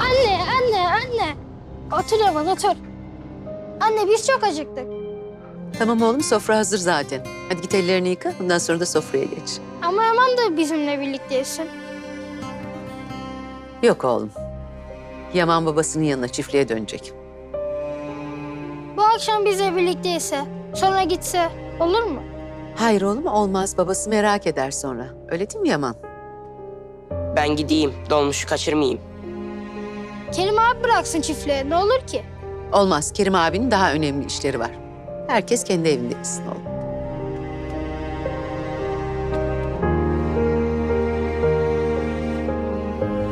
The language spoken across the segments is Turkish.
Anne, anne, anne. Otur Yaman, otur. Anne biz çok acıktık. Tamam oğlum sofra hazır zaten. Hadi git ellerini yıka. Bundan sonra da sofraya geç. Ama Yaman da bizimle birlikte yesin. Yok oğlum. Yaman babasının yanına çiftliğe dönecek. Bu akşam bizle birlikte yese, sonra gitse olur mu? Hayır oğlum olmaz. Babası merak eder sonra. Öyle değil mi Yaman? Ben gideyim. Dolmuşu kaçırmayayım. Kerim abi bıraksın çiftliğe, ne olur ki? Olmaz. Kerim abinin daha önemli işleri var. Herkes kendi evinde yesin oğlum.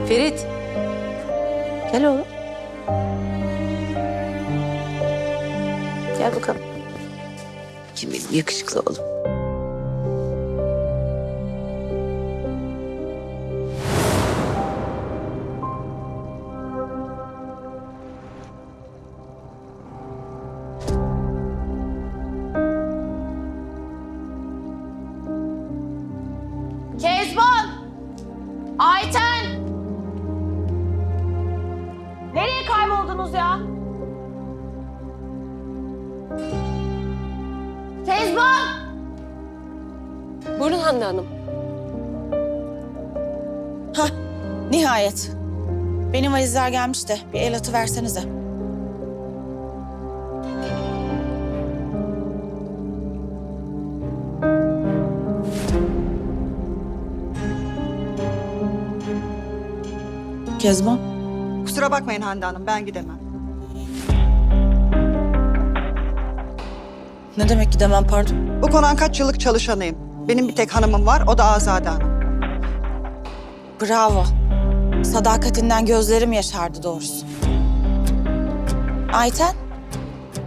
Ferit. Gel oğlum. Gel bakalım. Kim benim yakışıklı oğlum. Buyurun Hande Hanım. Nihayet. Benim valizler gelmiş de bir el atı versenize. Kezban. Kusura bakmayın Hande Hanım, ben gidemem. Ne demek gidemem pardon. Bu konağın kaç yıllık çalışanıyım. Benim bir tek hanımım var, o da Azade Hanım. Bravo. Sadakatinden gözlerim yaşardı doğrusu. Ayten,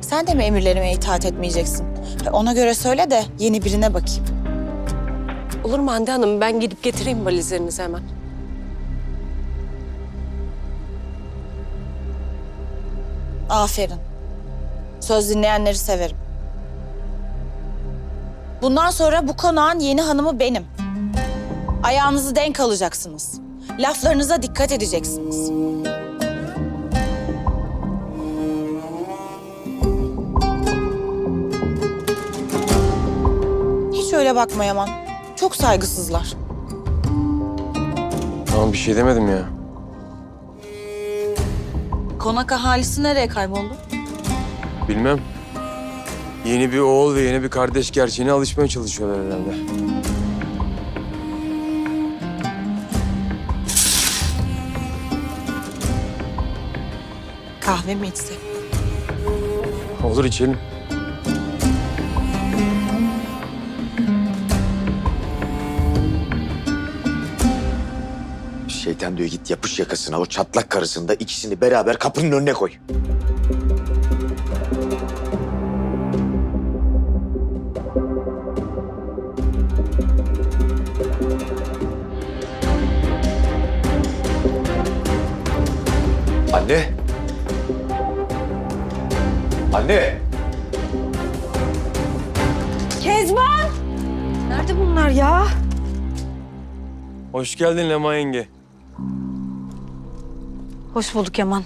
sen de mi emirlerime itaat etmeyeceksin? Ona göre söyle de yeni birine bakayım. Olur mu Hande Hanım? Ben gidip getireyim valizlerinizi hemen. Aferin. Söz dinleyenleri severim. Bundan sonra bu konağın yeni hanımı benim. Ayağınızı denk alacaksınız. Laflarınıza dikkat edeceksiniz. Hiç öyle bakma Yaman. Çok saygısızlar. Tamam bir şey demedim ya. Konak ahalisi nereye kayboldu? Bilmem. Yeni bir oğul ve yeni bir kardeş gerçeğine alışmaya çalışıyorlar herhalde. Kahve mi içsek? Olur içelim. Şeytan diyor git yapış yakasına o çatlak karısını da ikisini beraber kapının önüne koy. Anne. Anne. Kezban! Nerede bunlar ya? Hoş geldin Lema yenge. Hoş bulduk Yaman.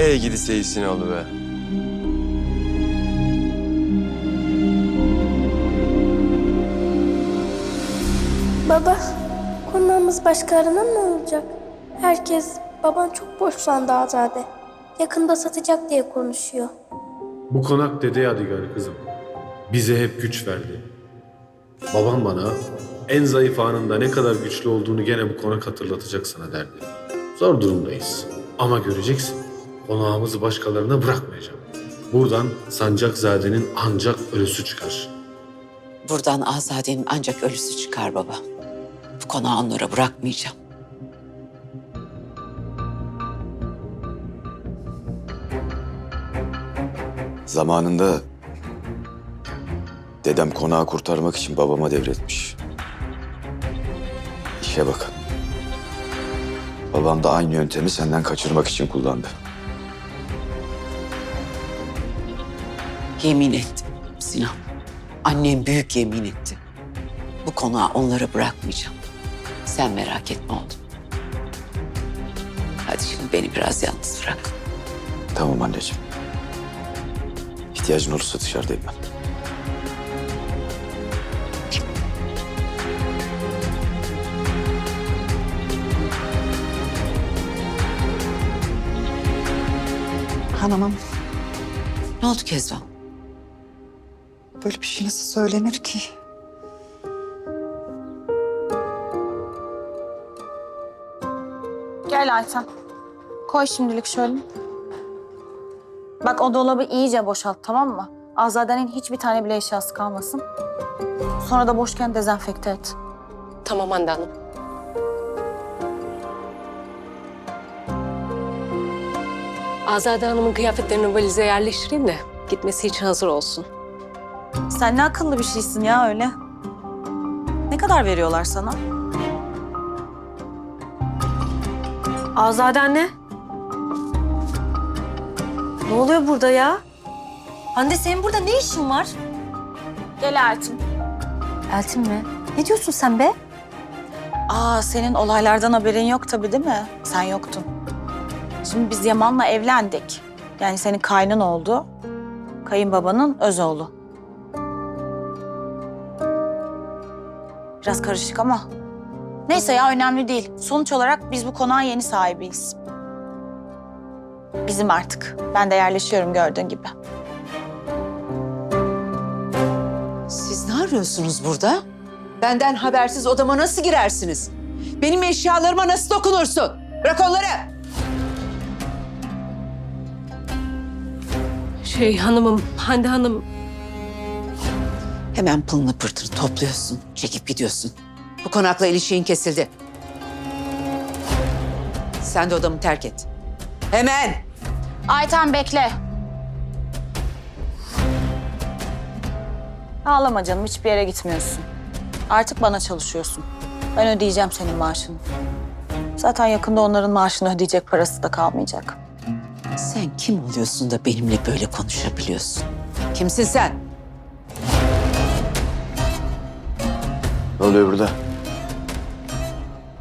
Ey gidi seyisini alı be. Baba, konağımız başkalarına mı olacak? Herkes, baban çok borçlandı Azade. Yakında satacak diye konuşuyor. Bu konak dede yadigarı kızım. Bize hep güç verdi. Babam bana en zayıf anında ne kadar güçlü olduğunu gene bu konak hatırlatacak sana derdi. Zor durumdayız. Ama göreceksin. Konağımızı başkalarına bırakmayacağım. Buradan Sancakzade'nin ancak ölüsü çıkar. Buradan Azade'nin ancak ölüsü çıkar baba. Bu konağı onlara bırakmayacağım. Zamanında dedem konağı kurtarmak için babama devretmiş. İşe bakın. Babam da aynı yöntemi senden kaçırmak için kullandı. Yemin ettim Sinan. Annem büyük yemin etti. Bu konağı onlara bırakmayacağım. Sen merak etme oğlum. Hadi şimdi beni biraz yalnız bırak. Tamam anneciğim. İhtiyacın olursa dışarıdayım ben. Hanımım Ne oldu Kezban? Böyle bir şey nasıl söylenir ki? Gel Ayten. Koy şimdilik şöyle. Bak o dolabı iyice boşalt tamam mı? Azade'nin hiçbir tane bile eşyası kalmasın. Sonra da boşken dezenfekte et. Tamam Hande Hanım. Azade Hanım'ın kıyafetlerini valize yerleştireyim de gitmesi için hazır olsun. Sen ne akıllı bir şeysin ya öyle. Ne kadar veriyorlar sana? Azade anne. Ne oluyor burada ya? Hande senin burada ne işin var? Gel Ertin. Eltin mi? Ne diyorsun sen be? Aa senin olaylardan haberin yok tabii değil mi? Sen yoktun. Şimdi biz Yaman'la evlendik. Yani senin kaynın oldu. Kayınbabanın öz oğlu. Biraz karışık ama. Neyse ya önemli değil. Sonuç olarak biz bu konağın yeni sahibiyiz. Bizim artık. Ben de yerleşiyorum gördüğün gibi. Siz ne arıyorsunuz burada? Benden habersiz odama nasıl girersiniz? Benim eşyalarıma nasıl dokunursun? Bırak onları. Şey hanımım, Hande Hanım Hemen pılını pırtını topluyorsun, çekip gidiyorsun. Bu konakla ilişkin kesildi. Sen de odamı terk et. Hemen. Ayten bekle. Ağlama canım hiçbir yere gitmiyorsun. Artık bana çalışıyorsun. Ben ödeyeceğim senin maaşını. Zaten yakında onların maaşını ödeyecek parası da kalmayacak. Sen kim oluyorsun da benimle böyle konuşabiliyorsun? Kimsin sen? Ne oluyor burada?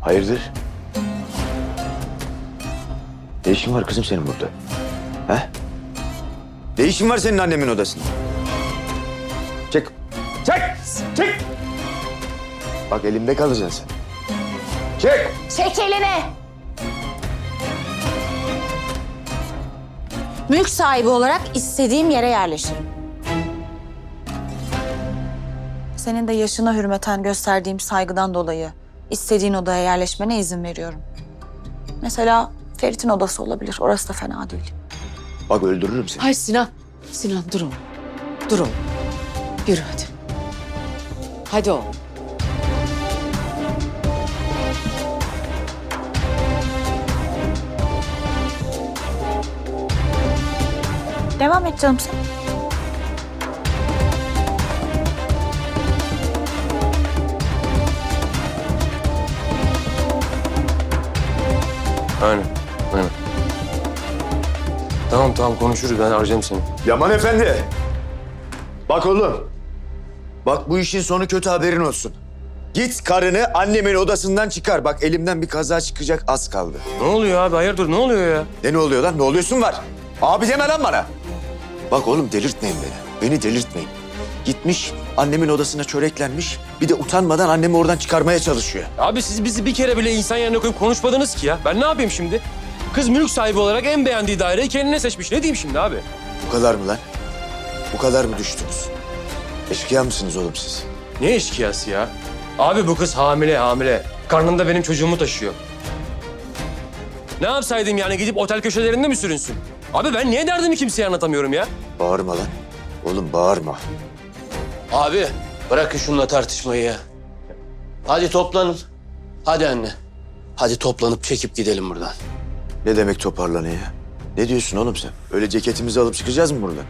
Hayırdır? Ne işin var kızım senin burada? He? Ne işin var senin annemin odasında? Çek. Çek. Çek. Bak elimde kalacaksın sen. Çek. Çek elini. Mülk sahibi olarak istediğim yere yerleşirim. Senin de yaşına hürmeten gösterdiğim saygıdan dolayı istediğin odaya yerleşmene izin veriyorum. Mesela Ferit'in odası olabilir. Orası da fena değil. Bak öldürürüm seni. Hay Sinan. Sinan dur oğlum. Dur oğlum. Yürü hadi. Hadi oğlum. Devam et canım sen. Aynen. Aynen. Tamam tamam konuşuruz ben arayacağım seni. Yaman Efendi. Bak oğlum. Bak bu işin sonu kötü haberin olsun. Git karını annemin odasından çıkar. Bak elimden bir kaza çıkacak az kaldı. Ne oluyor abi hayırdır ne oluyor ya? Ne ne oluyor lan? Ne oluyorsun var? Abi deme lan bana. Bak oğlum delirtmeyin beni. Beni delirtmeyin. Gitmiş annemin odasına çöreklenmiş. Bir de utanmadan annemi oradan çıkarmaya çalışıyor. Abi siz bizi bir kere bile insan yerine koyup konuşmadınız ki ya. Ben ne yapayım şimdi? Kız mülk sahibi olarak en beğendiği daireyi kendine seçmiş. Ne diyeyim şimdi abi? Bu kadar mı lan? Bu kadar mı düştünüz? Eşkıya mısınız oğlum siz? Ne eşkıyası ya? Abi bu kız hamile hamile. Karnında benim çocuğumu taşıyor. Ne yapsaydım yani gidip otel köşelerinde mi sürünsün? Abi ben niye derdimi kimseye anlatamıyorum ya? Bağırma lan. Oğlum bağırma. Abi bırakın şununla tartışmayı ya. Hadi toplanın. Hadi anne. Hadi toplanıp çekip gidelim buradan. Ne demek toparlanıyor ya? Ne diyorsun oğlum sen? Öyle ceketimizi alıp çıkacağız mı buradan?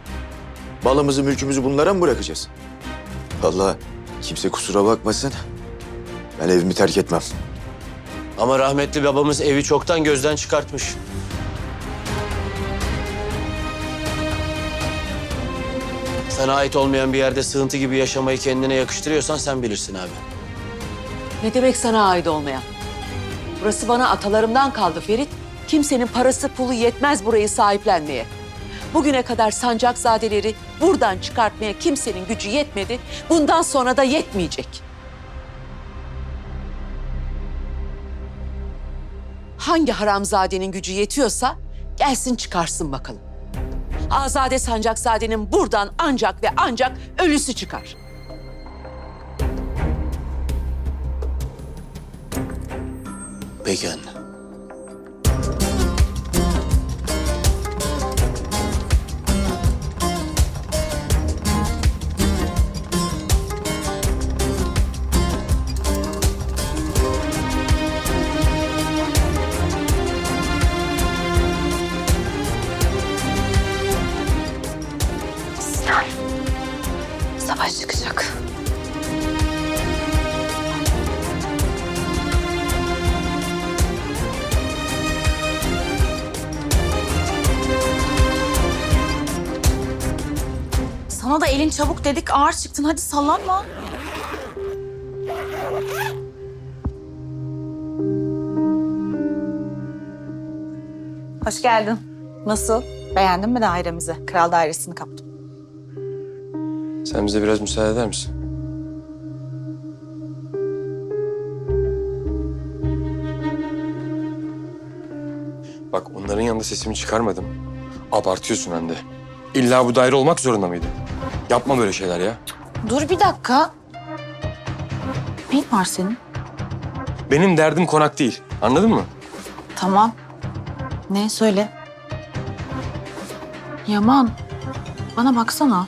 Malımızı, mülkümüzü bunlara mı bırakacağız? Vallahi kimse kusura bakmasın. Ben evimi terk etmem. Ama rahmetli babamız evi çoktan gözden çıkartmış. Sana ait olmayan bir yerde sığıntı gibi yaşamayı kendine yakıştırıyorsan sen bilirsin abi. Ne demek sana ait olmayan? Burası bana atalarımdan kaldı Ferit. Kimsenin parası pulu yetmez burayı sahiplenmeye. Bugüne kadar sancakzadeleri buradan çıkartmaya kimsenin gücü yetmedi. Bundan sonra da yetmeyecek. Hangi haramzadenin gücü yetiyorsa gelsin çıkarsın bakalım. Azade Sancakzade'nin buradan ancak ve ancak ölüsü çıkar. Peki anne. Sana da elin çabuk dedik ağır çıktın hadi sallanma. Hoş geldin. Nasıl? Beğendin mi dairemizi? Kral dairesini kaptım. Sen bize biraz müsaade eder misin? Bak onların yanında sesimi çıkarmadım. Abartıyorsun Hande. İlla bu daire olmak zorunda mıydı? Yapma böyle şeyler ya. Dur bir dakika. Neyin var senin? Benim derdim konak değil. Anladın mı? Tamam. Ne söyle. Yaman, bana baksana.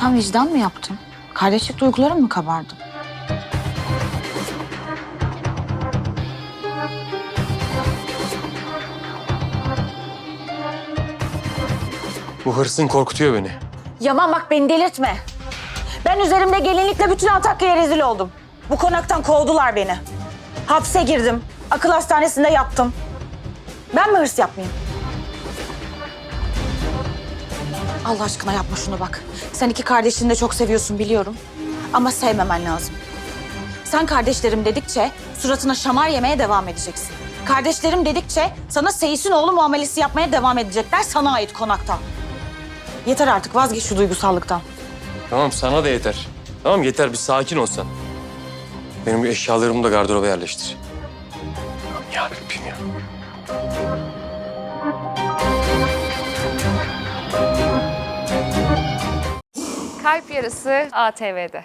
Sen vicdan mı yaptın? Kardeşlik duyguların mı kabardı? Bu hırsın korkutuyor beni. Yaman bak beni delirtme. Ben üzerimde gelinlikle bütün Antakya'ya rezil oldum. Bu konaktan kovdular beni. Hapse girdim. Akıl hastanesinde yattım. Ben mi hırs yapmayayım? Allah aşkına yapma şunu bak. Sen iki kardeşini de çok seviyorsun biliyorum. Ama sevmemen lazım. Sen kardeşlerim dedikçe suratına şamar yemeye devam edeceksin. Kardeşlerim dedikçe sana Seyis'in oğlu muamelesi yapmaya devam edecekler sana ait konakta. Yeter artık vazgeç şu duygusallıktan. Tamam sana da yeter. Tamam yeter bir sakin olsan. Benim bu eşyalarımı da gardıroba yerleştir. Tamam yarabbim ya. Kalp Yarısı ATV'de.